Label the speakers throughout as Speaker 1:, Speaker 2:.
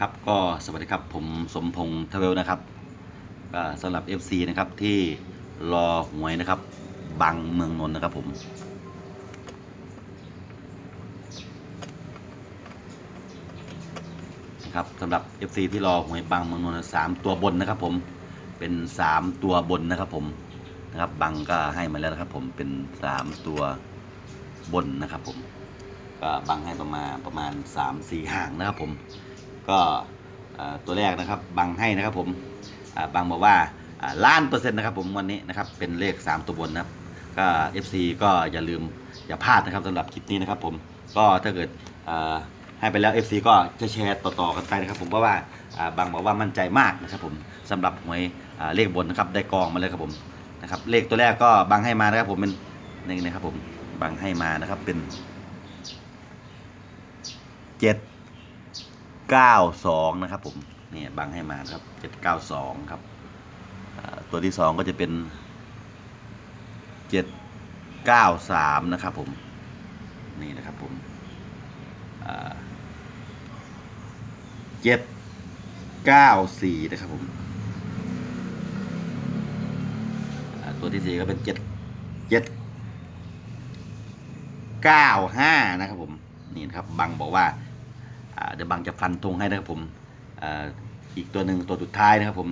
Speaker 1: ครับก็สวัสดีครับผมสมพงษ์ทเวลนะครับก็สำหรับ FC นะครับที่รอหวยนะครับบังเมืองนนท์นะครับผมนะครับสำหรับ FC ที่รอหวยบังเมืองนนท์สามตัวบนนะครับผมเป็นสามตัวบนนะครับผมนะครับบังก็ให้มาแล้วนะครับผมเป็นสามตัวบนนะครับผมก็บังให้ประมาณประมาณ3 4ห่างนะครับผม ก็ตัวแรกนะครับบังให้นะครับผมบังบอกว่าล้านเปอร์เซ็นต์นะครับผมวันนี้นะครับเป็นเลข 3 ตัวบนนะครับก็ FC ก็อย่าลืมอย่าพลาดนะครับสำหรับคลิปนี้นะครับผมก็ถ้าเกิดให้ไปแล้ว FC ก็จะแชร์ต่อๆกันไปนะครับผมเพราะว่าอ่าบังบอกว่ามั่นใจมากนะครับผมสำหรับหวยเลขบนนะครับได้กองมาเลยครับผมนะครับเลขตัวแรกก็บังให้มานะครับผมเป็นนี่นะครับผมบังให้มานะครับเป็นเจ็ด เก้าสองนะครับผมนี่บังให้มาครับเจ็ดเก้าสองครับตัวที่สองก็จะเป็นเจ็ดเก้าสามนะครับผมนี่นะครับผมเจ็ดเก้าสี่นะครับผมตัวที่สี่ก็เป็นเจ็ดเจ็ดเก้าห้านะครับผมนี่นะครับบังบอกว่า เดี๋ยวบางจะฟันธงให้นะครับผมออีกตัวหนึ่งตัวสุดท้ายนะครับผม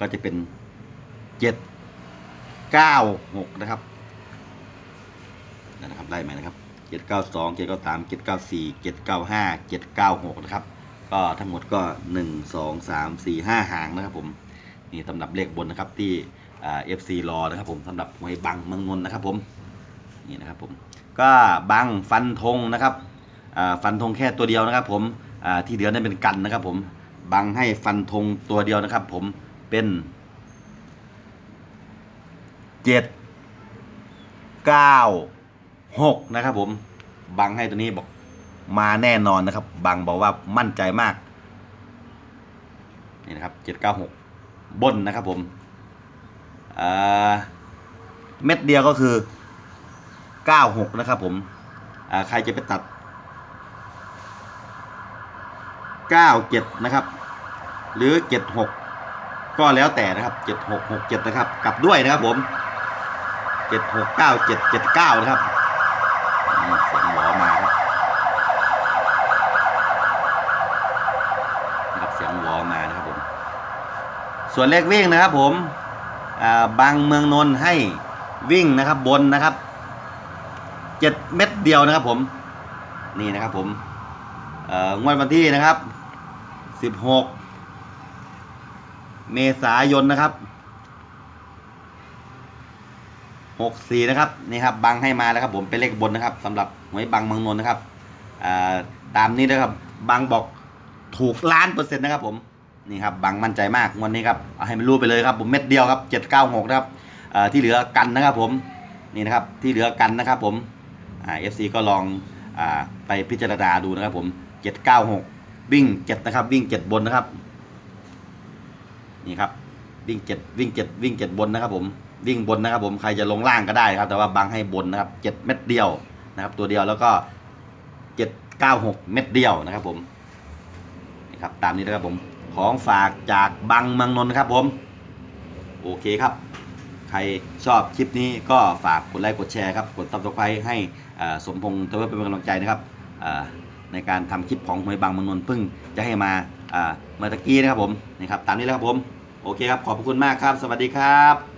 Speaker 1: ก็จะเป็นเจ็ดเก้าหกนะครับนั่นนะครับไล่มนะครับเจ็ดเก้าสองเจ็ดเก้าสามเจ็ดเก้าสี่เจ็ดเก้าห้าเจ็ดเก้าหกนะครับก็ทั้งหมดก็หนึ่งสองสามสี่ห้าหางนะครับผมนี่สำหรับเลขบนนะครับที่เอฟซีรอนะครับผมสำหรับหวยบังเมืองนนท์นะครับผมนี่นะครับผมก็บังฟันธงนะครับ ฟันธงแค่ตัวเดียวนะครับ ผมที่เหลือนั่นเป็นกันนะครับผมบังให้ฟันธงตัวเดียวนะครับ ผมเป็นเจ็ดเก้าหกนะครับ ผมบังให้ตัวนี้บอกมาแน่นอนนะครับ บังบอกว่ามั่นใจมากนี่นะครับเจ็ดเก้าหกบนนะครับ ผมเม็ดเดียวก็คือเก้าหกนะครับ ผมใครจะไปตัด 97นะครับ หรือ 76 ก็แล้วแต่นะครับ 7667 นะครับ กลับด้วยนะครับผม 769779 นะครับเสียงหวอมาครับนะครับเสียงหวอมานะครับผม ส่วนเลขวิ่งนะครับผมาบางเมืองนนท์ให้วิ่งนะครับบนนะครับ 7 เม็ดเดียวนะครับผมนี่นะครับผมงวดวันที่นะครับ 16เมษายนนะครับ64นะครับนี่ครับบังให้มาแล้วครับ ผมเป็นเลขบนนะครับสำหรับหวยบังเมืองนนท์นะครับตามนี้นะครับบังบอกถูกล้านเปอร์เซ็นต์นะครับ ผมนี่ครับบังมั่นใจมากวันนี้ครับเอาให้มันรู้ไปเลยครับ ผมเม็ดเดียวครับ796นะครับที่เหลือกันนะครับ ผมนี่นะครับที่เหลือกันนะครับ ผมเอ่า FC ก็ลองอไปพิจารณาดูนะครับ ผม796 วิ่ง7นะครับ วิ่ง7บนนะครับ นี่ครับ วิ่ง7วิ่ง7วิ่ง7บนนะครับ ผมวิ่งบนนะครับ ผมใครจะลงล่างก็ได้ครับ แต่ว่าบังให้บนนะครับ7เม็ดเดียวนะครับ ตัวเดียวแล้วก็796เก้าหกเม็ดเดียวนะครับ ผมนี่ครับ ตามนี้นะครับผมของฝากจากบังมืองนนท์ครับ ผม โอเคครับใครชอบคลิปนี้ก็ฝากกดไลค์กดแชร์ครับ กดซับสไครต์ให้สมพงษ์ทเวเป็นกำลังใจนะครับอ่า ในการทำคลิปของหวยบางมืองนนพึ่งจะให้มาเมื่อตะกี้นะครับผมนี่ครับตามนี้แล้วครับผมโอเคครับขอบคุณมากครับ สวัสดีครับ